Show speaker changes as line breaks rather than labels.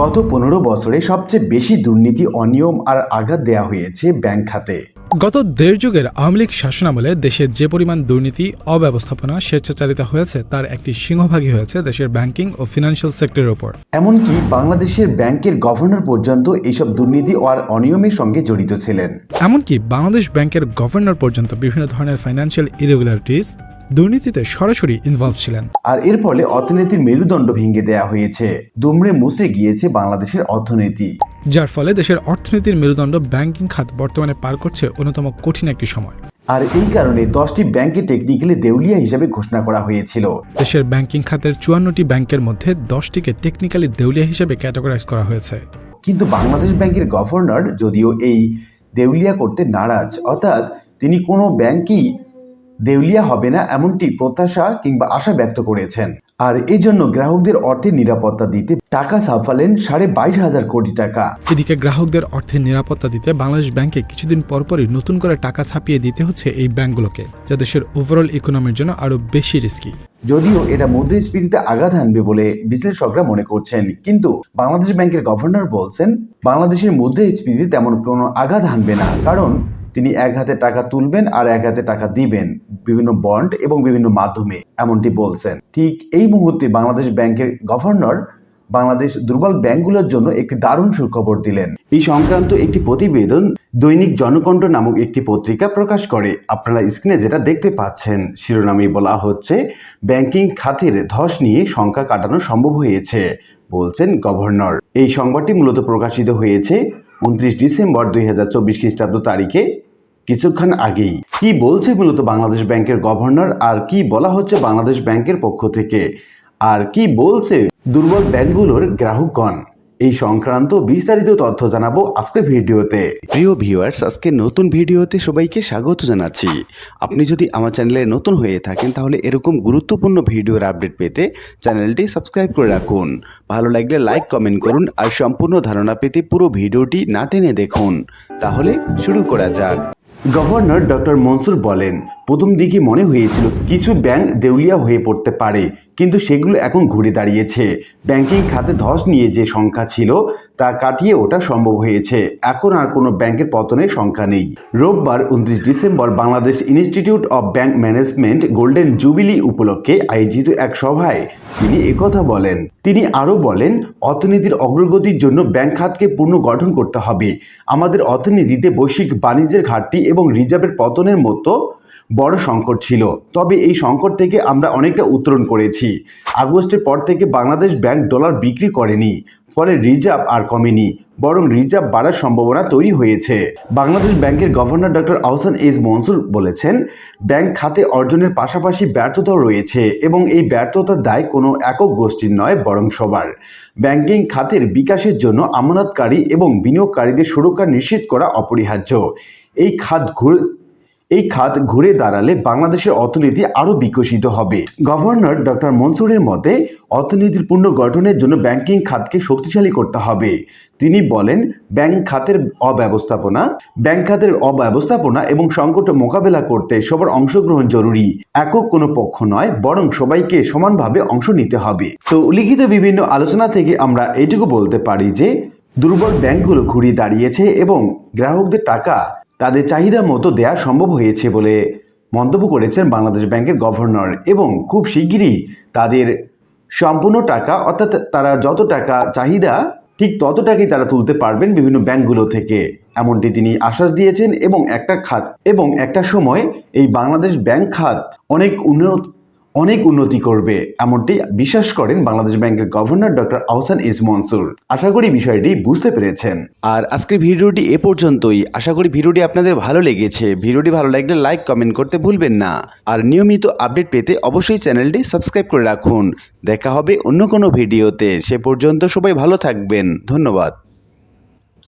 গত পনেরো বছরে সবচেয়ে বেশি দুর্নীতি অনিয়ম আর আঘাত দেওয়া হয়েছে ব্যাংক খাতে।
গত দেড় যুগের আওয়ামী লীগ শাসনামলে দেশের যে পরিমাণ দুর্নীতি অব্যবস্থাপনা স্বেচ্ছাচারিতা হয়েছে তার একটি সিংহভাগই হয়েছে দেশের ব্যাংকিং ও ফিনান্সিয়াল সেক্টরের ওপর।
এমনকি বাংলাদেশের ব্যাংকের গভর্নর পর্যন্ত এইসব দুর্নীতি আর অনিয়মের সঙ্গে জড়িত ছিলেন।
এমনকি বাংলাদেশ ব্যাংকের গভর্নর পর্যন্ত বিভিন্ন ধরনের ফাইন্যান্সিয়াল ইরেগুলারিটিস দুর্নীতিতে সরাসরি ইনভলভ ছিলেন।
আর এর ফলে অর্থনীতির মেরুদণ্ড ভেঙে দেওয়া হয়েছে। দুমড়ে মুচড়ে গিয়েছে বাংলাদেশের অর্থনীতি।
যার ফলে দেশের অর্থনীতির মেরুদণ্ড ব্যাংকিং খাত বর্তমানে পার করছে অন্যতম কঠিন একটি সময়।
আর এই কারণে দশটি ব্যাংকে টেকনিক্যালি দেউলিয়া হিসেবে ঘোষণা করা হয়েছিল।
দেশের ব্যাংকিং খাতের চুয়ান্নটি ব্যাংকের মধ্যে দশটিকে টেকনিক্যালি দেউলিয়া হিসেবে ক্যাটাগরাইজ করা হয়েছে।
কিন্তু বাংলাদেশ ব্যাংকের গভর্নর যদিও এই দেউলিয়া করতে নারাজ অর্থাৎ তিনি কোনো ব্যাংকই দেউলিয়া হবে না এমনটি প্রত্যাশা কিংবা আশা ব্যক্ত করেছেন। আর এই জন্য গ্রাহকদের অর্থের নিরাপত্তা দিতে টাকা ছাপালেন সাড়ে বাইশ হাজার কোটি টাকা।
এদিকে গ্রাহকদের অর্থের নিরাপত্তা দিতে বাংলাদেশ ব্যাংকে কিছুদিন পরপরই নতুন করে টাকা ছাপিয়ে দিতে হচ্ছে এই ব্যাংকগুলোকে যা দেশের ওভারঅল ইকোনমির জন্য আরও বেশি রিস্কি
যদিও এটা মুদ্রাস্ফীতিতে আঘাত হানবে বলে বিশ্লেষকরা মনে করছেন কিন্তু বাংলাদেশ ব্যাংকের গভর্নর বলছেন বাংলাদেশের মুদ্রাস্ফীতি তেমন কোনো আঘাত হানবে না কারণ তিনি এক হাতে টাকা তুলবেন আর এক হাতে টাকা দিবেন বিভিন্ন বন্ড এবং বিভিন্ন মাধ্যমে, এমনটি বলছেন। ঠিক এই মুহূর্তে বাংলাদেশ ব্যাংকের গভর্নর বাংলাদেশ দুর্বল ব্যাংকগুলোর জন্য একটি দারুণ সুখবর দিলেন। এই সংক্রান্ত একটি প্রতিবেদন দৈনিক জনকণ্ঠ নামক একটি পত্রিকা প্রকাশ করে। আপনারা স্ক্রিনে যেটা দেখতে পাচ্ছেন শিরোনামে বলা হচ্ছে, ব্যাংকিং খাতের ধস নিয়ে সংখ্যা কাটানো সম্ভব হয়েছে, বলছেন গভর্নর। এই সংবাদটি মূলত প্রকাশিত হয়েছে উনত্রিশ ডিসেম্বর দুই হাজার চব্বিশ খ্রিস্টাব্দ তারিখে কিছুক্ষণ আগেই। কি বলছে মূলত বাংলাদেশ ব্যাংকের গভর্নর? আর কি বলা হচ্ছে বাংলাদেশ ব্যাংকের পক্ষ থেকে? আর কি বলছে দুর্বল ব্যাংকগুলোর গ্রাহকগণ? এই সংক্রান্ত বিস্তারিত তথ্য জানাব আজকে ভিডিওতে। প্রিয় ভিউয়ার্স আজকে নতুন ভিডিওতে সবাইকে স্বাগত জানাচ্ছি। আপনি যদি আমার চ্যানেলে নতুন হয়ে থাকেন তাহলে এরকম গুরুত্বপূর্ণ ভিডিওর আপডেট পেতে চ্যানেলটি সাবস্ক্রাইব করে রাখুন। ভালো লাগলে লাইক কমেন্ট করুন আর সম্পূর্ণ ধারণা পেতে পুরো ভিডিওটি না টেনে দেখুন। তাহলে শুরু করা যাক। গভর্নর ডক্টর মনসুর বলেন প্রথম দিকে মনে হয়েছিল কিছু ব্যাংক দেউলিয়া হয়ে পড়তে পারে। কিন্তু সেগুলো এখন ঘুরে দাঁড়িয়েছে। ব্যাংকিং খাতে ধস নিয়ে যে সংখ্যা ছিল তা কাটিয়ে ওটা সম্ভব হয়েছে। এখন আর কোনো ব্যাংকের পতনের সংখ্যা নেই। রোববার উনত্রিশ December Bangladesh institute of bank management golden jubilee উপলক্ষে আয়োজিত এক সভায় তিনি একথা বলেন। তিনি আরও বলেন, অর্থনীতির অগ্রগতির জন্য ব্যাংক খাতকে পুনর্গঠন করতে হবে। আমাদের অর্থনীতিতে বৈশ্বিক বাণিজ্যের ঘাটতি এবং রিজার্ভের পতনের মতো বড় সংকট ছিল। তবে এই সংকট থেকে আমরা অনেকটা উত্তরণ করেছি। আগস্টের পর থেকে বাংলাদেশ ব্যাংক ডলার বিক্রি করেনি। ফলে রিজার্ভ আর কমেনি, বরং রিজার্ভ বাড়ার সম্ভাবনা তৈরি হয়েছে। বাংলাদেশ ব্যাংকের governor doctor Ahsan S Mansur বলেছেন, ব্যাংক খাতে অর্জনের পাশাপাশি ব্যর্থতাও রয়েছে এবং এই ব্যর্থতার দায় কোনো একক গোষ্ঠীর নয়, বরং সবার। ব্যাংকিং খাতের বিকাশের জন্য আমানতকারী এবং বিনিয়োগকারীদের সুরক্ষা নিশ্চিত করা অপরিহার্য। এই খাত এই খাত ঘুরে দাঁড়ালে বাংলাদেশের অর্থনীতি আরও বিকশিত হবে। গভর্নর ডক্টর মনসুরের মতে, অর্থনীতির পূর্ণ গঠনের জন্য ব্যাংকিং খাতকে শক্তিশালী করতে হবে। তিনি বলেন, ব্যাংক খাতের অব্যবস্থাপনা, ব্যাংক খাতের অব্যবস্থাপনা এবং সংকট মোকাবেলা করতে সবার অংশগ্রহণ জরুরি। একক কোনো পক্ষ নয়, বরং সবাইকে সমানভাবে অংশ নিতে হবে। তো লিখিত বিভিন্ন আলোচনা থেকে আমরা এইটুকু বলতে পারি যে, দুর্বল ব্যাংকগুলো ঘুরিয়ে দাঁড়িয়েছে এবং গ্রাহকদের টাকা তাদের চাহিদা মতো দেয়া সম্ভব হয়েছে বলে মন্তব্য করেছেন বাংলাদেশ ব্যাংকের গভর্নর এবং খুব শিগগিরই তাদের সম্পূর্ণ টাকা, অর্থাৎ তারা যত টাকা চাহিদা, ঠিক তত টাকাই তারা তুলতে পারবেন বিভিন্ন ব্যাংকগুলো থেকে। এমনটি তিনি আশ্বাস দিয়েছেন এবং একটা খাত, এবং একটা সময় এই বাংলাদেশ ব্যাংক খাত অনেক উন্নত অনেক উন্নতি করবে, এমনটি বিশ্বাস করেন বাংলাদেশ ব্যাংকের গভর্নর ডক্টর আহসান ইস মনসুর। আশা করি বিষয়টি বুঝতে পেরেছেন। আর আজকের ভিডিওটি এ পর্যন্তই। আশা করি ভিডিওটি আপনাদের ভালো লেগেছে। ভিডিওটি ভালো লাগলে লাইক, কমেন্ট করতে ভুলবেন না। আর নিয়মিত আপডেট পেতে অবশ্যই চ্যানেলটি সাবস্ক্রাইব করে রাখুন। দেখা হবে অন্য কোনো ভিডিওতে। সে পর্যন্ত সবাই ভালো থাকবেন। ধন্যবাদ।